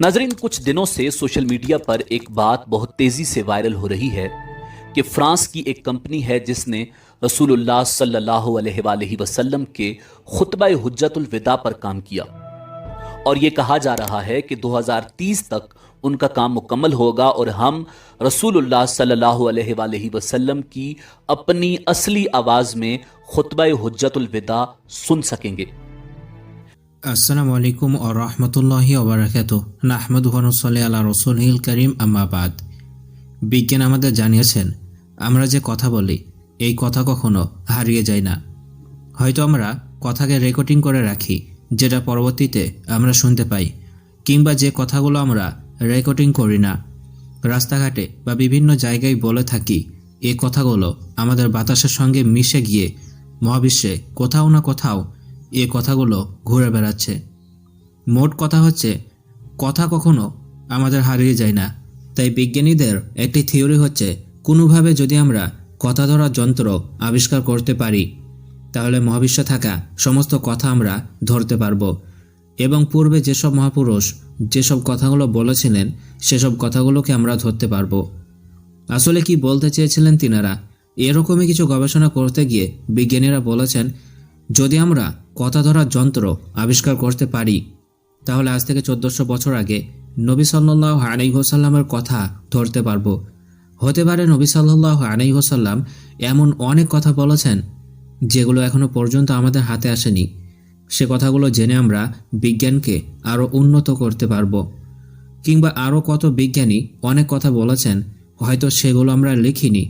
ناظرین، کچھ دنوں سے سوشل میڈیا پر ایک بات بہت تیزی سے وائرل ہو رہی ہے کہ فرانس کی ایک کمپنی ہے جس نے رسول اللہ صلی اللہ علیہ وآلہ وسلم کے خطبہ حجت الوداع پر کام کیا۔ اور یہ کہا جا رہا ہے کہ دو ہزار تیس تک ان کا کام مکمل ہوگا اور ہم رسول اللہ صلی اللہ علیہ وآلہ وسلم کی اپنی اصلی آواز میں خطبہ حجت الوداع سن سکیں گے۔ আসসালামু আলাইকুম ও রহমতুল্লাহি ওবরাকাত নাহমদ হনুসল্লি আল্লাহ রসুল হিল করিম আম্মাবাদ বিজ্ঞান আমাদের জানিয়েছেন, আমরা যে কথা বলি, এই কথা কখনো হারিয়ে যায় না। হয়তো আমরা কথাকে রেকর্ডিং করে রাখি, যেটা পরবর্তীতে আমরা শুনতে পাই, কিংবা যে কথাগুলো আমরা রেকর্ডিং করি না। রাস্তাঘাটে বা বিভিন্ন জায়গায় বলে থাকি, এই কথাগুলো আমাদের বাতাসের সঙ্গে মিশে গিয়ে মহাবিশ্বে কোথাও না কোথাও এ কথাগুলো ঘুরে বেড়াচ্ছে। মোট কথা হচ্ছে, কথা কখনো আমাদের হারিয়ে যায় না। তাই বিজ্ঞানীদের একটি থিওরি হচ্ছে, কোনোভাবে যদি আমরা কথা ধরার যন্ত্র আবিষ্কার করতে পারি, তাহলে মহাবিশ্বে থাকা সমস্ত কথা আমরা ধরতে পারব। এবং পূর্বে যেসব মহাপুরুষ যেসব কথাগুলো বলেছিলেন, সেসব কথাগুলোকে আমরা ধরতে পারব। আসলে কি বলতে চেয়েছিলেন তিনারা? এরকমই কিছু গবেষণা করতে গিয়ে বিজ্ঞানীরা বলেছেন, যদি আমরা কথা ধরার যন্ত্র আবিষ্কার করতে পারি। তাহলে আজ থেকে চোদ্দোশো বছর আগে নবী সাল্লাহ আনাইহসাল্লামের কথা ধরতে পারব। হতে পারে নবী সাল্লাহ আনাইহসাল্লাম এমন অনেক কথা বলেছেন, যেগুলো এখনও পর্যন্ত আমাদের হাতে আসেনি। সে কথাগুলো জেনে আমরা বিজ্ঞানকে আরও উন্নত করতে পারব। কিংবা আরও কত বিজ্ঞানী অনেক কথা বলেছেন, হয়তো সেগুলো আমরা লিখিনি।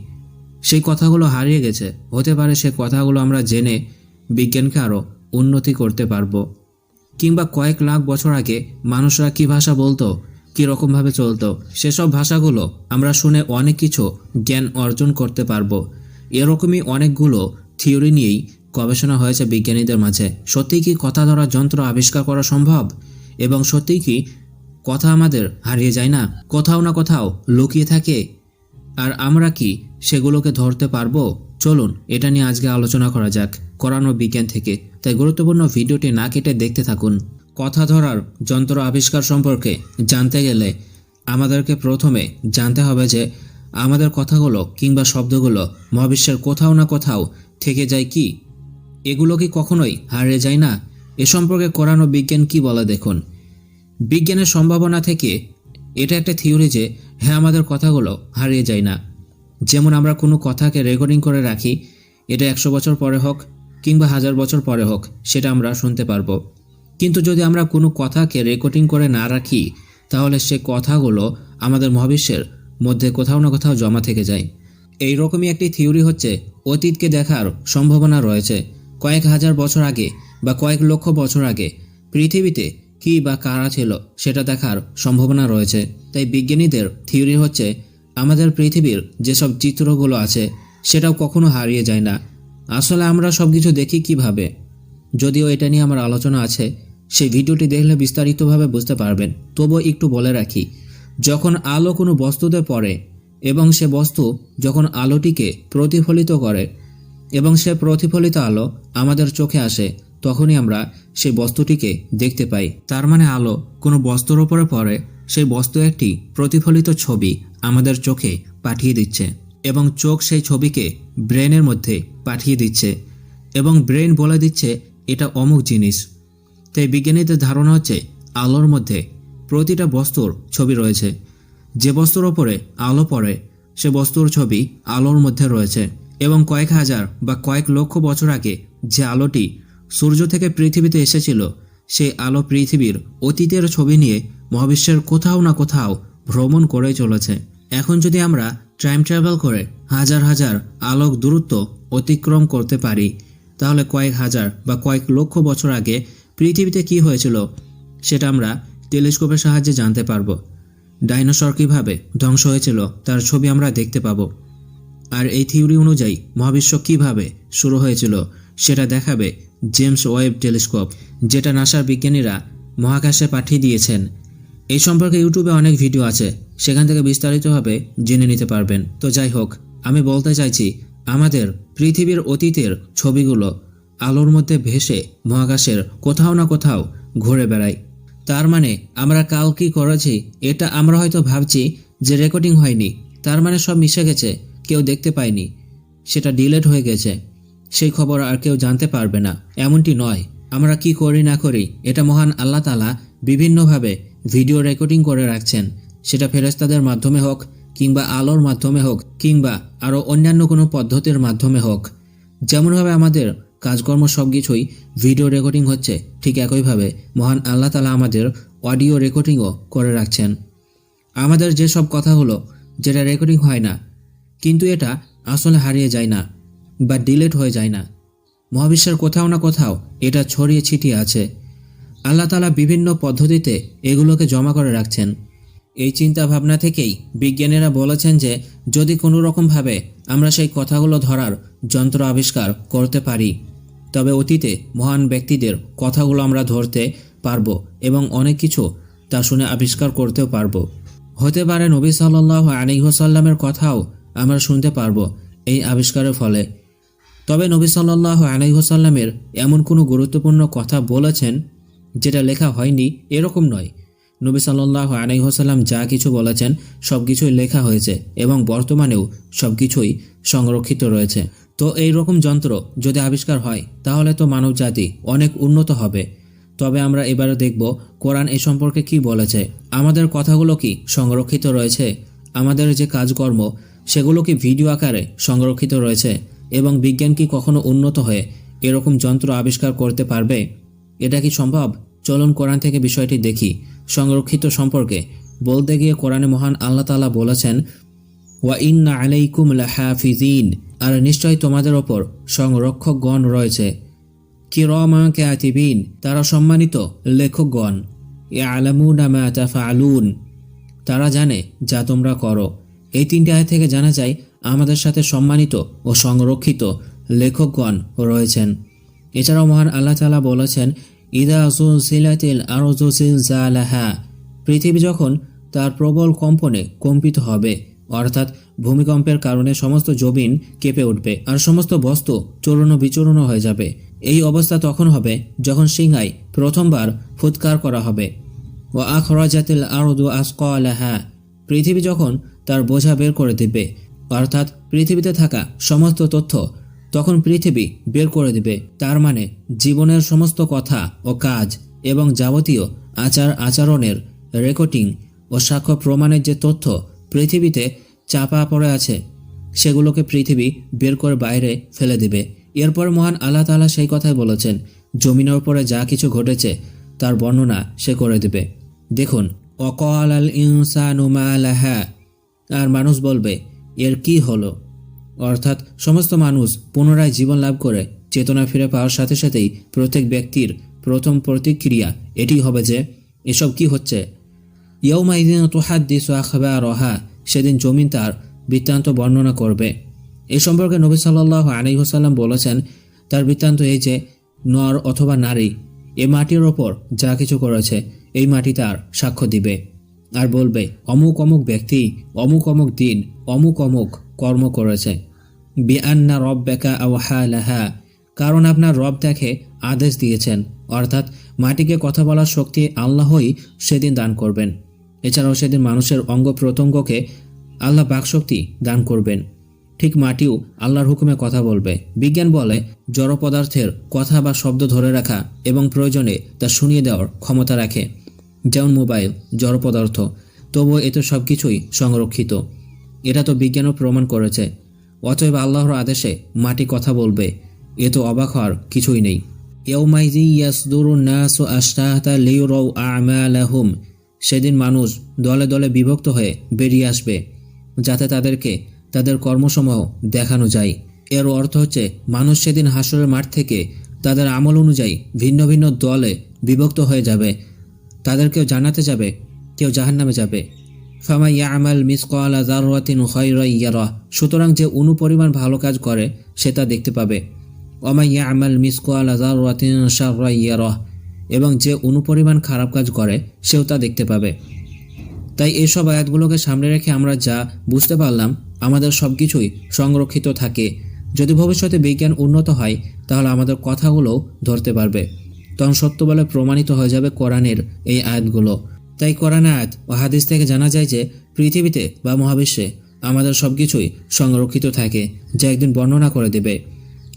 সেই কথাগুলো হারিয়ে গেছে। হতে পারে সে কথাগুলো আমরা জেনে বিজ্ঞানকে আরও উন্নতি করতে পারব। কিংবা কয়েক লাখ বছর আগে মানুষরা কি ভাষা বলতো, কী রকমভাবে চলতো, সেসব ভাষাগুলো আমরা শুনে অনেক কিছু জ্ঞান অর্জন করতে পারব। এরকমই অনেকগুলো থিওরি নিয়েই গবেষণা হয়েছে বিজ্ঞানীদের মাঝে। সত্যিই কি কথা ধরার যন্ত্র আবিষ্কার করা সম্ভব? এবং সত্যিই কি কথা আমাদের হারিয়ে যায় না? কোথাও না কোথাও লুকিয়ে থাকে আর আমরা কি সেগুলোকে ধরতে পারব? চলুন, এটা নিয়ে আজকে আলোচনা করা যাক করানো বিজ্ঞান থেকে। তাই গুরুত্বপূর্ণ ভিডিওটি না কেটে দেখতে থাকুন। কথা ধরার যন্ত্র আবিষ্কার সম্পর্কে জানতে গেলে আমাদেরকে প্রথমে জানতে হবে যে আমাদের কথাগুলো কিংবা শব্দগুলো মহাবিশ্বের কোথাও না কোথাও থেকে যায় কি? এগুলো কি কখনোই হারিয়ে যায় না? এ সম্পর্কে করানো বিজ্ঞান কি বলে দেখুন। বিজ্ঞানের সম্ভাবনা থেকে এটা একটা থিওরি যে হ্যাঁ আমাদের কথাগুলো হারিয়ে যায় না। যেমন আমরা কোনো কথাকে রেকর্ডিং করে রাখি, এটা একশো বছর পরে হোক কিংবা হাজার বছর পরে হোক, সেটা আমরা শুনতে পারব। কিন্তু যদি আমরা কোনো কথাকে রেকর্ডিং করে না রাখি, তাহলে সে কথাগুলো আমাদের মহাবিশ্বের মধ্যে কোথাও না কোথাও জমা থেকে যায়। এই রকমই একটি থিওরি হচ্ছে, অতীতকে দেখার সম্ভাবনা রয়েছে। কয়েক হাজার বছর আগে বা কয়েক লক্ষ বছর আগে পৃথিবীতে কী বা কারা ছিল সেটা দেখার সম্ভাবনা রয়েছে। তাই বিজ্ঞানীদের থিওরি হচ্ছে, আমাদের পৃথিবীর যেসব চিত্রগুলো আছে, সেটাও কখনো হারিয়ে যায় না। আসলে আমরা সব কিছু দেখি কীভাবে? যদিও এটা নিয়ে আমার আলোচনা আছে, সেই ভিডিওটি দেখলে বিস্তারিতভাবে বুঝতে পারবেন। তবুও একটু বলে রাখি, যখন আলো কোনো বস্তুতে পড়ে এবং সে বস্তু যখন আলোটিকে প্রতিফলিত করে এবং সে প্রতিফলিত আলো আমাদের চোখে আসে তখনই আমরা সেই বস্তুটিকে দেখতে পাই। তার মানে আলো কোনো বস্তুর ওপরে পড়ে, সেই বস্তু একটি প্রতিফলিত ছবি আমাদের চোখে পাঠিয়ে দিচ্ছে এবং চোখ সেই ছবিকে ব্রেনের মধ্যে পাঠিয়ে দিচ্ছে এবং ব্রেন বলে দিচ্ছে, এটা অমুক জিনিস। তাই বিজ্ঞানীদের ধারণা হচ্ছে, আলোর মধ্যে প্রতিটা বস্তুর ছবি রয়েছে। যে বস্তুর ওপরে আলো পড়ে, সে বস্তুর ছবি আলোর মধ্যে রয়েছে এবং কয়েক হাজার বা কয়েক লক্ষ বছর আগে যে আলোটি সূর্য থেকে পৃথিবীতে এসেছিল। সেই আলো পৃথিবীর অতীতের ছবি নিয়ে মহাবিশ্বের কোথাও না কোথাও ভ্রমণ করে চলেছে। এখন যদি আমরা টাইম ট্রাভেল করে হাজার হাজার আলোক দূরত্ব অতিক্রম করতে পারি, তাহলে কয়েক হাজার বা কয়েক লক্ষ বছর আগে পৃথিবীতে কি হয়েছিল সেটা আমরা টেলিস্কোপের সাহায্যে জানতে পারব। ডাইনোসর কীভাবে ধ্বংস হয়েছিল তার ছবি আমরা দেখতে পাবো। আর এই থিওরি অনুযায়ী মহাবিশ্ব কীভাবে শুরু হয়েছিল সেটা দেখাবে জেমস ওয়েব টেলিস্কোপ, যেটা নাসার বিজ্ঞানীরা মহাকাশে পাঠিয়ে দিয়েছেন। এই সম্পর্কে ইউটিউবে অনেক ভিডিও আছে, সেখান থেকে বিস্তারিতভাবে জেনে নিতে পারবেন। তো যাই হোক, আমি বলতে চাইছি, আমাদের পৃথিবীর অতীতের ছবিগুলো আলোর মধ্যে ভেসে মহাকাশের কোথাও না কোথাও ঘুরে বেড়ায়। তার মানে আমরা কাল কি করেছি, এটা আমরা হয়তো ভাবছি যে রেকর্ডিং হয়নি। তার মানে সব মিশে গেছে, কেউ দেখতে পায়নি। সেটা ডিলেট হয়ে গেছে। সেই খবর আর কেউ জানতে পারবে না। এমনটি নয়। আমরা কি করি না করি, এটা মহান আল্লাহ তালা বিভিন্নভাবে ভিডিও রেকর্ডিং করে রাখছেন। সেটা ফেরেস্তাদের মাধ্যমে হোক কিংবা আলোর মাধ্যমে হোক কিংবা আরও অন্যান্য কোনো পদ্ধতির মাধ্যমে হোক। যেমনভাবে আমাদের কাজকর্ম সব কিছুই ভিডিও রেকর্ডিং হচ্ছে, ঠিক একইভাবে মহান আল্লাহ তালা আমাদের অডিও রেকর্ডিংও করে রাখছেন। আমাদের যেসব কথা হলো, যেটা রেকর্ডিং হয় না, কিন্তু এটা আসলে হারিয়ে যায় না। বা ডিলেট হয়ে যায় না। মহাবিশ্বের কোথাও না কোথাও এটা ছড়িয়ে ছিটিয়ে আছে। আল্লাহ তালা বিভিন্ন পদ্ধতিতে এগুলোকে জমা করে রাখছেন। এই চিন্তা ভাবনা থেকেই বিজ্ঞানীরা বলেছেন যে, যদি কোনো রকমভাবে আমরা সেই কথাগুলো ধরার যন্ত্র আবিষ্কার করতে পারি, তবে অতীতে মহান ব্যক্তিদের কথাগুলো আমরা ধরতে পারব এবং অনেক কিছু তা শুনে আবিষ্কার করতেও পারব। হতে পারে নবী সাল্লাহ আলিহসাল্লামের কথাও আমরা শুনতে পারব এই আবিষ্কারের ফলে। তবে নবী সাল্লাহ আলাইহসাল্লামের এমন কোনো গুরুত্বপূর্ণ কথা বলেছেন যেটা লেখা হয়নি এরকম নয়। নবী সাল্লাহ আলাইহসাল্লাম যা কিছু বলেছেন সব কিছুই লেখা হয়েছে এবং বর্তমানেও সব কিছুই সংরক্ষিত রয়েছে। তো এই রকম যন্ত্র যদি আবিষ্কার হয়, তাহলে তো মানব জাতি অনেক উন্নত হবে। তবে আমরা এবারে দেখব কোরআন এ সম্পর্কে কি বলেছে, আমাদের কথাগুলো কি সংরক্ষিত রয়েছে, আমাদের যে কাজকর্ম, সেগুলো কি ভিডিও আকারে সংরক্ষিত রয়েছে এবং বিজ্ঞান কি কখনো উন্নত হয়ে এরকম যন্ত্র আবিষ্কার করতে পারবে? এটা কি সম্ভব? চলুন কোরআন থেকে বিষয়টি দেখি। সংরক্ষিত সম্পর্কে বলতে গিয়ে কোরআনে মহান আল্লাহ তালা বলেছেন, ওয়া ইন্না আলাইকুম লাহাফিজিন আর নিশ্চয়ই তোমাদের ওপর সংরক্ষকগণ রয়েছে। কিরমা ক্যাতিবিন তারা সম্মানিত লেখকগণ। এ আলামুনা তাফালুন তারা জানে যা তোমরা করো। এই তিনটি আয় থেকে জানা যায় আমাদের সাথে সম্মানিত ও সংরক্ষিত লেখকগণ রয়েছেন। এছাড়াও মহান আল্লাহ তালা বলেছেন, ইদা সিলাতিল জালাহা পৃথিবী যখন তার প্রবল কম্পনে কম্পিত হবে, অর্থাৎ ভূমিকম্পের কারণে সমস্ত জমিন কেঁপে উঠবে আর সমস্ত বস্তু চূর্ণ বিচূর্ণ হয়ে যাবে। এই অবস্থা তখন হবে যখন সিংহাই প্রথমবার ফুৎকার করা হবে। ও আখরাজাতিল আরদু আসকালাহা পৃথিবী যখন তার বোঝা বের করে দিবে অর্থাৎ পৃথিবীতে থাকা সমস্ত তথ্য তখন পৃথিবী বের করে দিবে। তার মানে জীবনের সমস্ত কথা ও কাজ এবং যাবতীয় আচার আচরণের রেকর্ডিং ও সাক্ষ্য প্রমাণের যে তথ্য পৃথিবীতে চাপা পড়ে আছে, সেগুলোকে পৃথিবী বের করে বাইরে ফেলে দিবে। এরপর মহান আল্লাহ তাআলা সেই কথাই বলেছেন, জমিনের উপরে যা কিছু ঘটেছে, তার বর্ণনা সে করে দেবে। দেখুন অকল আল ইনসানুমালাহা আর মানুষ বলবে এর কি হলো? অর্থাৎ সমস্ত মানুষ পুনরায় জীবন লাভ করে চেতনা ফিরে পাওয়ার সাথে সাথেই প্রত্যেক ব্যক্তির প্রথম প্রতিক্রিয়া এটি হবে যে, এসব কি হচ্ছে? ইয়ৌমাইদিন তোহাদ্দিস আখবা রহা সেদিন জমিন তার বৃত্তান্ত বর্ণনা করবে। এ সম্পর্কে নবী সাল্লাহ আলী হোসাল্লাম বলেছেন, তার বৃত্তান্ত এই যে, নর অথবা নারী, এ মাটির ওপর যা কিছু করেছে, এই মাটি তার সাক্ষ্য দিবে। আর বলবে, অমুক অমুক ব্যক্তি, অমুক অমুক দিন, অমুক অমুক কর্ম করেছে। বিআন্না রব বেকা আওহা লাহা। কারণ আপনার রব দেখে আদেশ দিয়েছেন, অর্থাৎ মাটিকে কথা বলার শক্তি আল্লাহই সেদিন দান করবেন। এছাড়াও সেদিন মানুষের অঙ্গ প্রত্যঙ্গকে আল্লাহ বাকশক্তি দান করবেন। ঠিক মাটিও আল্লাহর হুকুমে কথা বলবে। বিজ্ঞান বলে জড় পদার্থের কথা বা শব্দ ধরে রাখা এবং প্রয়োজনে তা শুনিয়ে দেওয়ার ক্ষমতা রাখে। যেমন মোবাইল, জড় পদার্থ, তবুও এতে সব কিছুই সংরক্ষিত। এটা তো বিজ্ঞানও প্রমাণ করেছে। অতএব আল্লাহর আদেশে মাটি কথা বলবে। এ তো অবাক হওয়ার কিছুই নেই। আমালাহুম। সেদিন মানুষ দলে দলে বিভক্ত হয়ে বেরিয়ে আসবে, যাতে তাদেরকে তাদের কর্মসমূহ দেখানো যায়। এর অর্থ হচ্ছে, মানুষ সেদিন হাসরের মাঠ থেকে তাদের আমল অনুযায়ী ভিন্ন ভিন্ন দলে বিভক্ত হয়ে যাবে। তাদেরকেও জানাতে যাবে, কেউ জাহান্নামে যাবে। ফামা ইয়ামাল মিসকাল জারওয়াতিন খয়রা ইয়ারা, সুতরাং যে অনুপরিমাণ ভালো কাজ করে, সে তা দেখতে পাবে। অমা ইয়ামাল মিসকাল জারওয়াতিন শাররা ইয়ারা, এবং যে অনুপরিমাণ খারাপ কাজ করে, সেও তা দেখতে পাবে। তাই এইসব আয়াতগুলোকে সামনে রেখে আমরা যা বুঝতে পারলাম, আমাদের সব কিছুই সংরক্ষিত থাকে। যদি ভবিষ্যতে বিজ্ঞান উন্নত হয়, তাহলে আমাদের কথাগুলোও ধরতে পারবে। তখন সত্য বলে প্রমাণিত হয়ে যাবে কোরআনের এই আয়াতগুলো। তাই কোরআন আয়াত ও হাদিস থেকে জানা যায় যে, পৃথিবীতে বা মহাবিশ্বে আমাদের সব কিছুই সংরক্ষিত থাকে, যা একদিন বর্ণনা করে দেবে।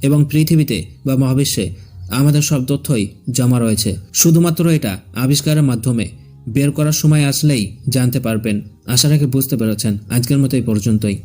এবং পৃথিবীতে বা মহাবিশ্বে আমাদের সব তথ্যই জমা রয়েছে। শুধুমাত্র এটা আবিষ্কারের মাধ্যমে বের করার সময় আসলেই জানতে পারবেন। আশা রাখি বুঝতে পেরেছেন। আজকের মতো এই পর্যন্তই।